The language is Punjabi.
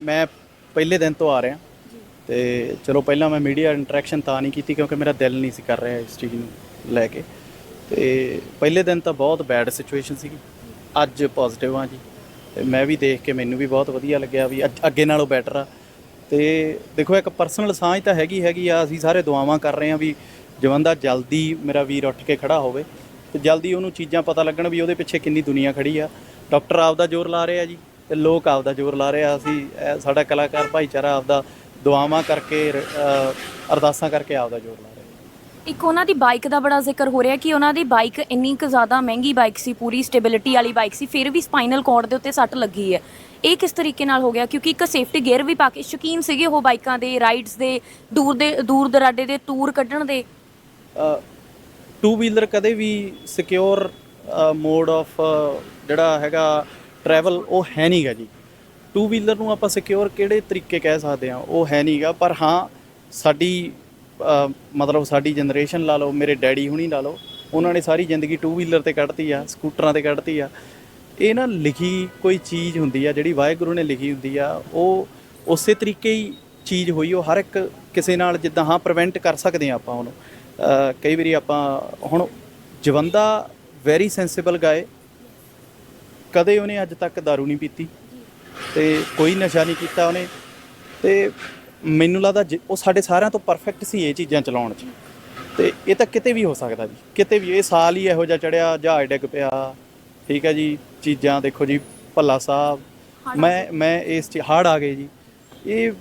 ਮੈਂ ਪਹਿਲੇ ਦਿਨ ਤੋਂ ਆ ਰਿਹਾ। ਤੇ ਚਲੋ ਪਹਿਲਾਂ ਮੈਂ ਮੀਡੀਆ ਇੰਟਰੈਕਸ਼ਨ ਤਾਂ ਨਹੀਂ ਕੀਤੀ ਕਿਉਂਕਿ ਮੇਰਾ ਦਿਲ ਨਹੀਂ ਸੀ ਕਰ ਰਿਹਾ ਇਸ ਚੀਜ਼ ਨੂੰ ਲੈ ਕੇ। ਤੇ ਪਹਿਲੇ ਦਿਨ ਤਾਂ ਬਹੁਤ ਬੈਡ ਸਿਚੁਏਸ਼ਨ ਸੀਗੀ। ਅੱਜ ਪੋਜ਼ਿਟਿਵ ਆ ਜੀ। ਤੇ ਮੈਂ ਵੀ ਦੇਖ ਕੇ ਮੈਨੂੰ ਵੀ ਬਹੁਤ ਵਧੀਆ ਲੱਗਿਆ ਵੀ ਅੱਗੇ ਨਾਲੋਂ ਬੈਟਰ ਆ। ਤੇ ਦੇਖੋ ਇੱਕ ਪਰਸਨਲ ਸਾਂਝ ਤਾਂ ਹੈਗੀ ਹੈਗੀ ਆ। ਅਸੀਂ ਸਾਰੇ ਦੁਆਵਾਂ ਕਰ ਰਹੇ ਆ ਵੀ ਜਵੰਦਾ ਜਲਦੀ ਮੇਰਾ ਵੀਰ ਉੱਠ ਕੇ ਖੜਾ ਹੋਵੇ ਤੇ ਜਲਦੀ ਉਹਨੂੰ ਚੀਜ਼ਾਂ ਪਤਾ ਲੱਗਣ ਵੀ ਉਹਦੇ ਪਿੱਛੇ ਕਿੰਨੀ ਦੁਨੀਆ ਖੜੀ ਆ। ਡਾਕਟਰ ਆਪਦਾ ਜ਼ੋਰ ਲਾ ਰਹੇ ਆ ਜੀ। ਤੇ ਲੋਕ ਆਪਦਾ ਜ਼ੋਰ ਲਾ ਰਹੇ ਆ ਅਸੀਂ ਇਹ ਸਾਡਾ ਕਲਾਕਾਰ ਭਾਈਚਾਰਾ ਆਪਦਾ ਦੁਆਵਾਂ ਕਰਕੇ ਅ, ਅਰਦਾਸਾਂ ਕਰਕੇ ਆਪਦਾ ਜ਼ੋਰ ਲਾ ਰਿਹਾ ਇੱਕ ਉਹਨਾਂ ਦੀ ਬਾਈਕ ਦਾ ਬੜਾ ਜ਼ਿਕਰ ਹੋ ਰਿਹਾ ਕਿ ਉਹਨਾਂ ਦੀ ਬਾਈਕ ਇੰਨੀ ਕੁ ਜ਼ਿਆਦਾ ਮਹਿੰਗੀ ਬਾਈਕ ਸੀ ਪੂਰੀ ਸਟੇਬਿਲਿਟੀ ਵਾਲੀ ਬਾਈਕ ਸੀ ਫਿਰ ਵੀ ਸਪਾਈਨਲ ਕਾਰਡ ਦੇ ਉੱਤੇ ਸੱਟ ਲੱਗੀ ਹੈ। ਇਹ ਕਿਸ ਤਰੀਕੇ ਨਾਲ ਹੋ ਗਿਆ? ਕਿਉਂਕਿ ਇੱਕ ਸੇਫਟੀ ਗੇਅਰ ਵੀ ਪਾ ਕੇ ਸ਼ੌਕੀਨ ਸੀਗੇ ਉਹ ਬਾਈਕਾਂ ਦੇ ਰਾਈਡਸ ਦੇ ਦੂਰ ਦੇ ਦੂਰ ਦਰਾਡੇ ਦੇ ਟੂਰ ਕੱਢਣ ਦੇ। ਟੂ ਵੀਲਰ ਕਦੇ ਵੀ ਸਿਕਿਉਰ ਮੋਡ ਆਫ ਜਿਹੜਾ ਹੈਗਾ ਟਰੈਵਲ ਉਹ ਹੈ ਨਹੀਂਗਾ ਜੀ। ਟੂ ਵੀਲਰ ਨੂੰ ਆਪਾਂ ਸਿਕਿਉਰ ਕਿਹੜੇ ਤਰੀਕੇ ਕਹਿ ਸਕਦੇ ਆ ਉਹ ਹੈ ਨਹੀਂਗਾ, ਪਰ ਹਾਂ, ਸਾਡੀ ਮਤਲਬ ਸਾਡੀ ਜਨਰੇਸ਼ਨ ਲਾ ਲਓ, ਮੇਰੇ ਡੈਡੀ ਹੁਣੀ ਲਾ ਲਓ, ਉਹਨਾਂ ਨੇ ਸਾਰੀ ਜ਼ਿੰਦਗੀ ਟੂ ਵੀਲਰ ਤੇ ਕੱਢਤੀ ਆ, ਸਕੂਟਰਾਂ ਤੇ ਕੱਢਤੀ ਆ। ਇਹ ਨਾ ਲਿਖੀ ਕੋਈ ਚੀਜ਼ ਹੁੰਦੀ ਆ, ਜਿਹੜੀ ਵਾਹਿਗੁਰੂ ਨੇ ਲਿਖੀ ਹੁੰਦੀ ਆ, ਉਹ ਉਸੇ ਤਰੀਕੇ ਹੀ ਚੀਜ਼ ਹੋਈ, ਉਹ ਹਰ ਇੱਕ ਕਿਸੇ ਨਾਲ ਜਿੱਦਾਂ ਹਾਂ ਪ੍ਰੀਵੈਂਟ ਕਰ ਸਕਦੇ ਆ ਆਪਾਂ ਉਹਨੂੰ। ਕਈ ਵਾਰੀ ਆਪਾਂ, ਹੁਣ ਜਵੰਦਾ ਵੈਰੀ ਸੈਂਸਿਬਲ ਗਾਏ ਕਦੇ ਉਹਨੇ ਅੱਜ ਤੱਕ दारू ਨਹੀਂ ਪੀਤੀ ਤੇ ਕੋਈ ਨਸ਼ਾ ਨਹੀਂ ਕੀਤਾ ਉਹਨੇ। ਤੇ ਮੈਨੂੰ ਲੱਗਦਾ ਜੇ- ਉਹ ਸਾਡੇ ਸਾਰਿਆਂ ਤੋਂ ਪਰਫੈਕਟ ਸੀ ਇਹ ਚੀਜ਼ਾਂ ਚਲਾਉਣ 'ਚ। ਤੇ ਇਹ ਤਾਂ ਕਿਤੇ ਵੀ ਹੋ ਸਕਦਾ ਜੀ ਕਿਤੇ ਵੀ ਇਹ ਸਾਲ ਹੀ ਇਹੋ ਜਿਹਾ ਚੜਿਆ ਜਹਾਜ਼ ਡਿੱਗ ਪਿਆ। ਠੀਕ ਹੈ ਜੀ ਚੀਜ਼ਾਂ ਦੇਖੋ ਜੀ ਭੱਲਾ ਸਾਹਿਬ। ਮੈਂ ਮੈਂ ਇਸ ਚ ਹੜ ਆ ਗਏ ਜੀ। ਇਹ